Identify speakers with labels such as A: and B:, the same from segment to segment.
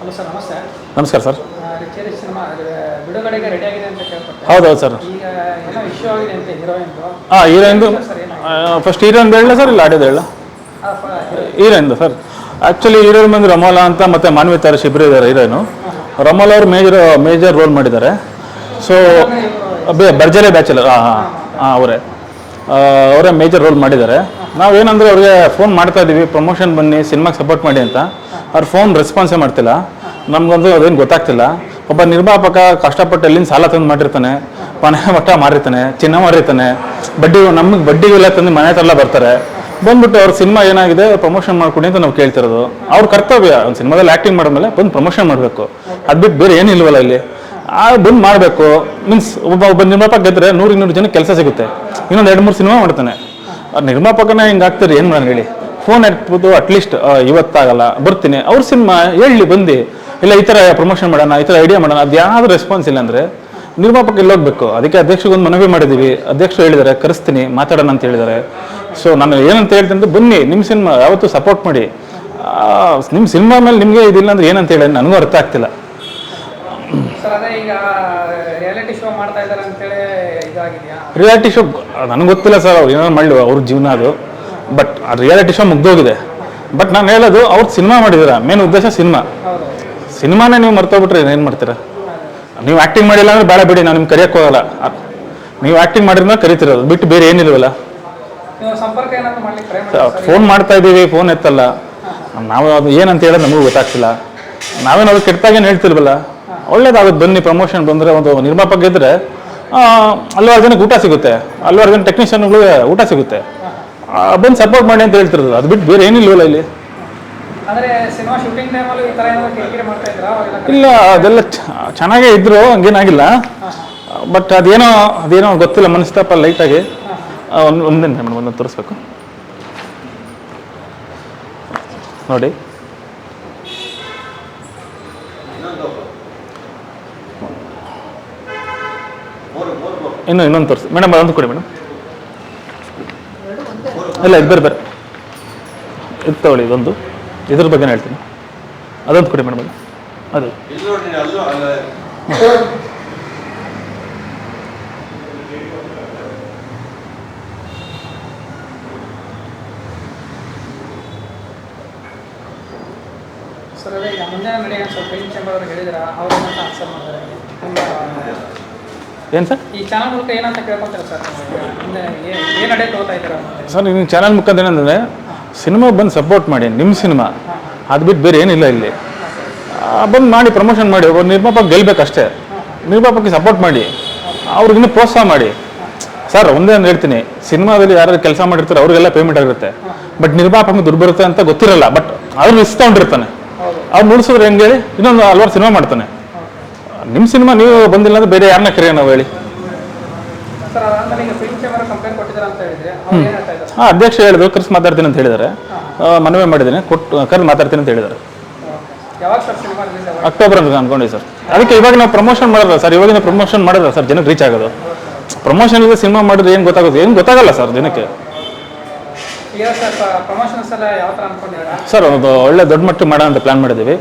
A: Hello sir ನಮಸ್ತೆ.
B: ನಮಸ್ಕಾರ sir.
A: ರಿಚೇರಿ ಸಿನಿಮಾ ಬಿಡುಗಡೆಗೆ ರೆಡಿ ಆಗಿದೆ ಅಂತ ಕೇಳ್ಪಟ್ಟೆ.
B: ಹೌದೌದು ಸರ್.
A: ಈಗ ಏನೋ ಇಶ್ಯೂ ಆಗಿದೆ ಅಂತ ಹೀರೋಯಿನ್ದು.
B: ಹಾಂ ಫಸ್ಟ್ ಹೀರೋಯಿನ್ ಹೇಳ ಸರ್ ಇಲ್ಲ ಆಡಿಯೋದು ಹೇಳ ಹೀರೋಯಿನ್ದು ಸರ್. ಆ್ಯಕ್ಚುಲಿ ಹೀರೋಯಿನ್ ಬಂದು ರಮೋಲಾ ಅಂತ ಮತ್ತು ಮಾನ್ವಿ ತಾರಶ್ ಇಬ್ಬರು ಇದ್ದಾರೆ ಹೀರೋಯಿನು. ರಮೋಲಾ ಅವರು ಮೇಜರ್ ಮೇಜರ್ ರೋಲ್ ಮಾಡಿದ್ದಾರೆ. ಸೊ ಬರ್ಜರೆ ಬ್ಯಾಚಲರ್ ಹಾಂ ಹಾಂ ಹಾಂ ಅವರೇ. ಅವರೇ ಮೇಜರ್ ರೋಲ್ ಮಾಡಿದ್ದಾರೆ. ನಾವೇನಂದ್ರೆ ಅವ್ರಿಗೆ ಫೋನ್ ಮಾಡ್ತಾ ಇದ್ದೀವಿ ಪ್ರಮೋಷನ್ ಬನ್ನಿ ಸಿನಿಮಾಗೆ ಸಪೋರ್ಟ್ ಮಾಡಿ ಅಂತ. ಅವ್ರ ಫೋನ್ ರೆಸ್ಪಾನ್ಸೇ ಮಾಡ್ತಿಲ್ಲ. ನಮಗಂತೂ ಅದೇನು ಗೊತ್ತಾಗ್ತಿಲ್ಲ. ಒಬ್ಬ ನಿರ್ಮಾಪಕ ಕಷ್ಟಪಟ್ಟು ಎಲ್ಲಿಂದ ಸಾಲ ತಂದು ಮಾಡಿರ್ತಾನೆ ಮನೆ ಮಟ್ಟ ಮಾರಿರ್ತಾನೆ, ಚಿನ್ನ ಮಾರಿರ್ತಾನೆ, ಬಡ್ಡಿ, ನಮಗೆ ಬಡ್ಡಿಗೆಲ್ಲ ತಂದು ಮನೆ ಹತ್ರ ಎಲ್ಲ ಬರ್ತಾರೆ. ಬಂದ್ಬಿಟ್ಟು ಅವ್ರ ಸಿನಿಮಾ ಏನಾಗಿದೆ ಪ್ರಮೋಷನ್ ಮಾಡ್ಕೊಡಿ ಅಂತ ನಾವು ಕೇಳ್ತಿರೋದು. ಅವ್ರ ಕರ್ತವ್ಯ, ಒಂದು ಸಿನಿಮಾದಲ್ಲಿ ಆ್ಯಕ್ಟಿಂಗ್ ಮಾಡಿದ್ಮೇಲೆ ಬಂದು ಪ್ರಮೋಷನ್ ಮಾಡಬೇಕು. ಅದು ಬಿಟ್ಟು ಬೇರೆ ಏನಿಲ್ವಲ್ಲ ಇಲ್ಲಿ. ಆ ಬಂದು ಮಾಡಬೇಕು. ಮೀನ್ಸ್ ಒಬ್ಬ ಒಬ್ಬ ನಿರ್ಮಾಪಕ ಗೆದ್ರೆ ನೂರು ಇನ್ನೂರು ಜನಕ್ಕೆ ಕೆಲಸ ಸಿಗುತ್ತೆ. ಇನ್ನೊಂದು ಎರಡು ಮೂರು ಸಿನಿಮಾ ಮಾಡ್ತಾನೆ. ನಿರ್ಮಾಪಕನ ಹಿಂಗೆ ಆಗ್ತಾರೆ, ಏನು ನಾನು ಹೇಳಿ. ಫೋನ್ ಇಟ್ಬೋದು ಅಟ್ಲೀಸ್ಟ್ ಇವತ್ತಾಗಲ್ಲ, ಬರ್ತೀನಿ. ಅವ್ರ ಸಿನಿಮಾ ಹೇಳಿ ಬಂದು, ಇಲ್ಲ, ಈ ಥರ ಪ್ರಮೋಷನ್ ಮಾಡೋಣ, ಈ ಥರ ಐಡಿಯಾ ಮಾಡೋಣ, ಅದು ಯಾವ್ದು ರೆಸ್ಪಾನ್ಸ್ ಇಲ್ಲ ಅಂದರೆ ನಿರ್ಮಾಪಕ ಇಲ್ಲಿ ಹೋಗ್ಬೇಕು? ಅದಕ್ಕೆ ಅಧ್ಯಕ್ಷಗೊಂದು ಮನವಿ ಮಾಡಿದ್ದೀವಿ ಅಧ್ಯಕ್ಷರು ಹೇಳಿದ್ದಾರೆ, ಕರೆಸ್ತೀನಿ, ಮಾತಾಡೋಣ ಅಂತ ಹೇಳಿದ್ದಾರೆ. ಸೊ ನಾನು ಏನಂತ ಹೇಳ್ತೀನಿ ಅಂದರೆ ಬನ್ನಿ ನಿಮ್ಮ ಸಿನಿಮಾ ಯಾವತ್ತೂ ಸಪೋರ್ಟ್ ಮಾಡಿ. ನಿಮ್ಮ ಸಿನಿಮಾ ಮೇಲೆ ನಿಮಗೆ ಇದಿಲ್ಲ ಅಂದ್ರೆ ಏನಂತ ಹೇಳಿ, ನನಗೂ ಅರ್ಥ ಆಗ್ತಿಲ್ಲ.
A: ಸರ್ ಅದೇ ಈಗ ರಿಯಾಲಿಟಿ ಶೋ ಮಾಡ್ತಾ ಇದ್ದಾರೆ ಅಂತೇಳಿ ಇದಾಗಿದೆಯಾ?
B: ರಿಯಾಲಿಟಿ ಶೋ ನನಗೆ ಗೊತ್ತಿಲ್ಲ ಸರ್ ಅವ್ರು ಏನಾದ್ರು ಮಾಡಲಿ ಅವ್ರ ಜೀವನ ಅದು. ಬಟ್ ಆ ರಿಯಾಲಿಟಿ ಶೋ ಮುಗ್ದೋಗಿದೆ. ಬಟ್ ನಾನು ಹೇಳೋದು ಅವ್ರು ಸಿನಿಮಾ ಮಾಡಿದಾರೆ. ಮೇನ್ ಉದ್ದೇಶ ಸಿನಿಮಾ ಸಿನಿಮಾನೇ ನೀವು ಮರ್ತೋಗ್ಬಿಟ್ರೆ ಏನು ಮಾಡ್ತೀರಾ? ನೀವು ಆ್ಯಕ್ಟಿಂಗ್ ಮಾಡಿಲ್ಲ ಅಂದ್ರೆ ಬೇಡ ಬಿಡಿ ನಾನು ನಿಮ್ಗೆ ಕರಿಯಕ್ಕೆ ಹೋಗಲ್ಲ. ನೀವು ಆ್ಯಕ್ಟಿಂಗ್ ಮಾಡಿದ್ರೆ ಕರಿತಿರೋದು ಬಿಟ್ಟು ಬೇರೆ ಏನಿಲ್ವಲ್ಲ ಫೋನ್ ಮಾಡ್ತಾ ಇದ್ದೀವಿ ಫೋನ್ ಎತ್ತಲ್ಲ. ನಾವು ಅದು ಏನಂತ ಹೇಳೋದು ನಮಗೂ ಗೊತ್ತಾಗ್ತಿಲ್ಲ. ನಾವೇನು ಅದು ಕೆಟ್ಟದಾಗೇನು ಹೇಳ್ತಿಲ್ವಲ್ಲ? ಒಳ್ಳೇದಾಗುತ್ತೆ ಬನ್ನಿ ಪ್ರಮೋಷನ್ ಬಂದರೆ ಒಂದು ನಿರ್ಮಾಪಕ ಇದ್ದರೆ ಹಲವಾರು ಜನಕ್ಕೆ ಊಟ ಸಿಗುತ್ತೆ ಹಲವಾರು ಜನ ಟೆಕ್ನಿಷಿಯನ್ಗಳಿಗೆ ಊಟ ಸಿಗುತ್ತೆ. ಬಂದು ಸಪೋರ್ಟ್ ಮಾಡಿ ಅಂತ ಹೇಳ್ತಿರೋದು ಅದು ಬಿಟ್ಟು ಬೇರೆ ಏನಿಲ್ವಲ್ಲ ಇಲ್ಲಿ. ಇಲ್ಲ ಅದೆಲ್ಲ ಚೆನ್ನಾಗೇ ಇದ್ರು ಹಂಗೇನಾಗಿಲ್ಲ. ಬಟ್ ಅದೇನೋ ಅದೇನೋ ಗೊತ್ತಿಲ್ಲ ಮನಸ್ತಾಪ ಲೈಟಾಗಿ ಒಂದು ಒಂದೇ ಮೇಡಮ್ ಒಂದೊಂದು ತೋರಿಸ್ಬೇಕು. ನೋಡಿ. ಇನ್ನು ಇನ್ನೊಂದು ತೋರಿಸಿ. ಮೇಡಮ್, ಅದೊಂದು ಕೊಡಿ ಮೇಡಮ್. ಇಲ್ಲ, ಇದು ಬೇರೆ ಬೇರೆ. ಇದು ತಗೊಳ್ಳಿ, ಇದೊಂದು. ಇದ್ರ ಬಗ್ಗೆ ಹೇಳ್ತೀನಿ. ಅದೊಂದು ಕೊಡಿ ಮೇಡಮ್ ಅದು.
A: ಸರ್ ಈಗ ಮುಂದೆ ಮೇಡಮ್ ಸ್ವಲ್ಪ ಹೇಳಿದ್ರ, ಅವ್ರು ಆನ್ಸರ್ ಮಾಡ್ತಾರೆ. ತುಂಬಾ
B: ಏನು ಸರ್?
A: ಈ ಚಾನಲ್ ಮೂಲಕ ಏನಂತ ಕೇಳ್ಕೊತಾರೆ ಸರ್ ಏನ್ ಏನ್ ತಗೋತಾ ಇದ್ದೀರಾ
B: ಸರ್ ನಿಮ್ಮ ಚಾನಲ್ ಮುಖಾಂತರ ಏನಂದರೆ ಸಿನಿಮಾ ಬಂದು ಸಪೋರ್ಟ್ ಮಾಡಿ ನಿಮ್ಮ ಸಿನಿಮಾ ಅದು ಬಿಟ್ಟು ಬೇರೆ ಏನಿಲ್ಲ ಇಲ್ಲಿ. ಬಂದು ಮಾಡಿ ಪ್ರಮೋಷನ್ ಮಾಡಿ ಒಬ್ಬ ನಿರ್ಮಾಪಕ ಗೆಲ್ಬೇಕಷ್ಟೇ. ನಿರ್ಮಾಪಕಕ್ಕೆ ಸಪೋರ್ಟ್ ಮಾಡಿ ಅವ್ರಿಗಿನ್ನೂ ಪ್ರೋತ್ಸಾಹ ಮಾಡಿ. ಸರ್ ಒಂದೇ ಒಂದು ಹೇಳ್ತೀನಿ ಸಿನಿಮಾದಲ್ಲಿ ಯಾರು ಕೆಲಸ ಮಾಡಿರ್ತಾರೆ ಅವ್ರಿಗೆಲ್ಲ ಪೇಮೆಂಟ್ ಆಗಿರುತ್ತೆ. ಬಟ್ ನಿರ್ಮಾಪಕ ದುಡ್ಡು ಬರುತ್ತೆ ಅಂತ ಗೊತ್ತಿರಲ್ಲ. ಬಟ್ ಅವ್ರು ಇಸ್ಕೊಂಡಿರ್ತಾನೆ. ಅವ್ರು ನುಡಿಸಿದ್ರೆ ಹೆಂಗೆ ಇನ್ನೊಂದು ಹಲ್ವಾರು ಸಿನಿಮಾ ಮಾಡ್ತಾನೆ. ನಿಮ್ಮ ಸಿನಿಮಾ ನೀವು ಬಂದಿಲ್ಲ ಅಂದ್ರೆ ಬೇರೆ ಯಾರನ್ನ ಕರೆಯೋ ನಾವು ಹೇಳಿ. ಹಾಂ ಅಧ್ಯಕ್ಷ ಹೇಳಿದ್ರು ಕರ್ಸ್ ಮಾತಾಡ್ತೀನಿ ಅಂತ ಹೇಳಿದ್ದಾರೆ. ಮನವಿ ಮಾಡಿದ್ದೀನಿ ಕೊಟ್ಟು ಕರ್ ಮಾತಾಡ್ತೀನಿ ಅಂತ ಹೇಳಿದ್ದಾರೆ. ಅಕ್ಟೋಬರ್ ಅಂತ ಅನ್ಕೊಂಡಿವಿ ಸರ್. ಅದಕ್ಕೆ ಇವಾಗ ನಾವು ಪ್ರಮೋಷನ್ ಮಾಡಿದ್ರೆ ಸರ್ ಇವಾಗಿನ ಪ್ರಮೋಷನ್ ಮಾಡಿದ್ರೆ ಸರ್ ಜನಕ್ಕೆ ರೀಚ್ ಆಗೋದು. ಪ್ರಮೋಷನ್ ಇದೆ ಸಿನಿಮಾ ಮಾಡಿದ್ರೆ ಏನು ಗೊತ್ತಾಗುತ್ತೆ ಏನು ಗೊತ್ತಾಗಲ್ಲ ಸರ್ ಜನಕ್ಕೆ.
A: ಸರ್
B: ಒಂದು ಒಳ್ಳೆ ದೊಡ್ಡ ಮಟ್ಟಿಗೆ ಮಾಡೋಣ ಅಂತ ಪ್ಲಾನ್ ಮಾಡಿದ್ದೀವಿ.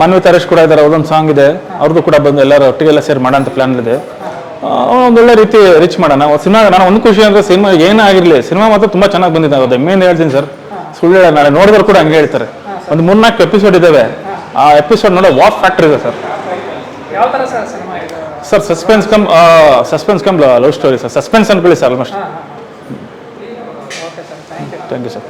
B: ಮನ್ವಿ ತರೇಶ್ ಕೂಡ ಇದ್ದಾರೆ ಅವ್ರದ್ದೊಂದು ಸಾಂಗ್ ಇದೆ. ಅವ್ರದ್ದು ಕೂಡ ಬಂದು ಎಲ್ಲರೂ ಒಟ್ಟಿಗೆಲ್ಲ ಸೇರಿ ಮಾಡೋ ಅಂತ ಪ್ಲಾನ್ ಇದೆ. ಒಂದೊಳ್ಳೆ ರೀತಿ ರೀಚ್ ಮಾಡೋಣ. ಸಿನಿಮಾ ನಾನು ಒಂದು ಖುಷಿ ಅಂದರೆ ಸಿನಿಮಾ ಏನೇ ಆಗಿರಲಿ ಸಿನಿಮಾ ಮಾತ್ರ ತುಂಬ ಚೆನ್ನಾಗಿ ಬಂದಿದೆ. ಅದು ಮೇನ್ ಹೇಳ್ತೀನಿ ಸರ್ ಸುಳ್ಳು ಹೇಳ ನಾಳೆ ನೋಡಿದ್ರು ಕೂಡ ಹಂಗೆ ಹೇಳ್ತಾರೆ. ಒಂದು ಮೂರ್ನಾಲ್ಕು ಎಪಿಸೋಡ್ ಇದ್ದಾವೆ ಆ ಎಪಿಸೋಡ್ ನೋಡೋ ವಾಕ್ ಫ್ಯಾಕ್ಟ್ರಿ ಇದೆ sir
A: sir
B: suspense cum suspense cum love story sir suspense ಅನ್ಕೊಳ್ಳಿ sir almost thank you sir